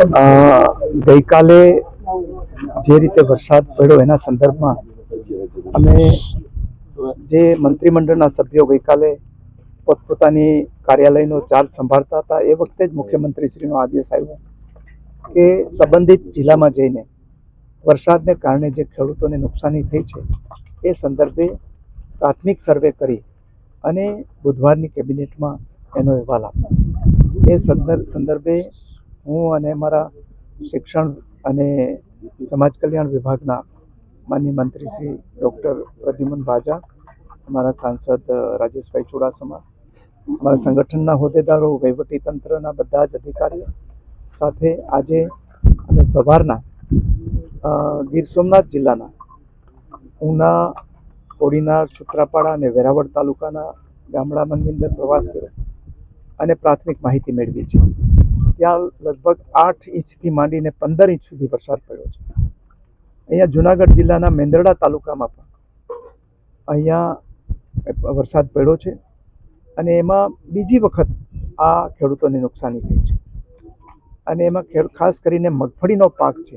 ગઈકાલે જે રીતે વરસાદ પડ્યો એના સંદર્ભમાં અમે જે મંત્રીમંડળના સભ્યો ગઈકાલે પોતપોતાની કાર્યાલયનો ચાર્જ સંભાળતા હતા, એ વખતે જ મુખ્યમંત્રીશ્રીનો આદેશ આવ્યો કે સંબંધિત જિલ્લામાં જઈને વરસાદને કારણે જે ખેડૂતોને નુકસાની થઈ છે, એ સંદર્ભે પ્રાથમિક સર્વે કરી અને બુધવારની કેબિનેટમાં એનો અહેવાલ આપ્યો. એ સંદર્ભ સંદર્ભે હું અને મારા શિક્ષણ અને સમાજ કલ્યાણ વિભાગના માન્ય મંત્રી શ્રી ડૉક્ટર પ્રદ્યુમન ભાજા, અમારા સાંસદ રાજેશભાઈ ચુડાસમા, અમારા સંગઠનના હોદ્દેદારો તંત્રના બધા જ અધિકારીઓ સાથે આજે અને સવારના ગીર સોમનાથ જિલ્લાના ઉના, કોડીનાર સુત્રાપાડા અને વેરાવળ તાલુકાના ગામડામાંની અંદર પ્રવાસ કર્યો અને પ્રાથમિક માહિતી મેળવી છે. ત્યાં લગભગ આઠ ઇંચથી માંડીને પંદર ઇંચ સુધી વરસાદ પડ્યો છે. અહીંયા જુનાગઢ જિલ્લાના મેંદરડા તાલુકામાં પણ અહીંયા વરસાદ પડ્યો છે અને એમાં બીજી વખત આ ખેડૂતોને નુકસાની થઈ છે. અને એમાં ખાસ કરીને મગફળીનો પાક છે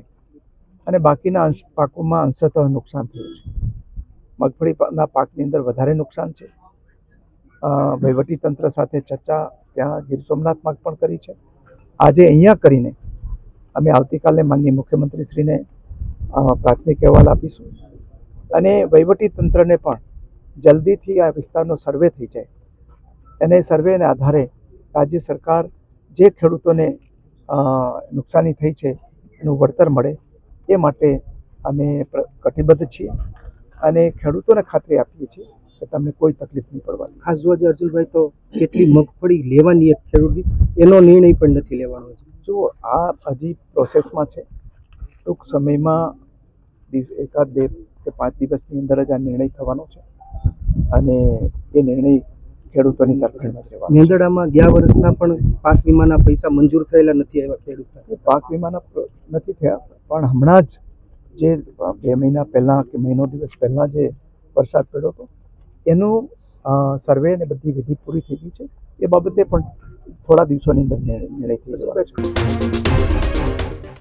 અને બાકીના અંશ, પાકોમાં અંશતઃ નુકસાન થયું છે. મગફળીના પાકની અંદર વધારે નુકસાન છે. વહીવટીતંત્ર વહીવટી તંત્ર સાથે ચર્ચા ત્યાં ગીર સોમનાથમાં પણ કરી છે. આજે અહીંયા કરીને અમે આવતીકાલે માનનીય મુખ્યમંત્રીશ્રીને પ્રાથમિક અહેવાલ આપીશું. અને તંત્રને પણ જલ્દીથી આ વિસ્તારનો સર્વે થઈ જાય. અને સર્વેને આધારે રાજ્ય સરકાર જે ખેડૂતોને નુકસાની થઈ છે, એનું વળતર મળે એ માટે અમે કટિબદ્ધ છીએ અને ખેડૂતોને ખાતરી આપીએ છીએ કે તમને કોઈ તકલીફ નહીં પડવાની. ખાસ જોવા જઈએ અર્જુનભાઈ તો કેટલી મગફળી લેવાની એક ખેડૂતની એનો નિર્ણય પણ નથી લેવાનો જો આ હજી પ્રોસેસમાં છે ટૂંક સમયમાં એકાદ બે કે પાંચ દિવસની અંદર જ આ નિર્ણય થવાનો છે અને એ નિર્ણય ખેડૂતોની તરફેણમાં છે. મેંદડામાં ગયા વર્ષના પણ પાક વીમાના પૈસા મંજૂર થયેલા નથી આવ્યા ખેડૂતને. પાક વીમાના નથી થયા પણ હમણાં જ જે બે મહિના પહેલાં કે મહિનો દિવસ પહેલાં જે વરસાદ પડ્યો હતો એનું સર્વે અને બધી વિધિ પૂરી થઈ ગઈ છે. એ બાબતે પણ થોડા દિવસોની અંદર નિર્ણય થઈ જવાનો છે.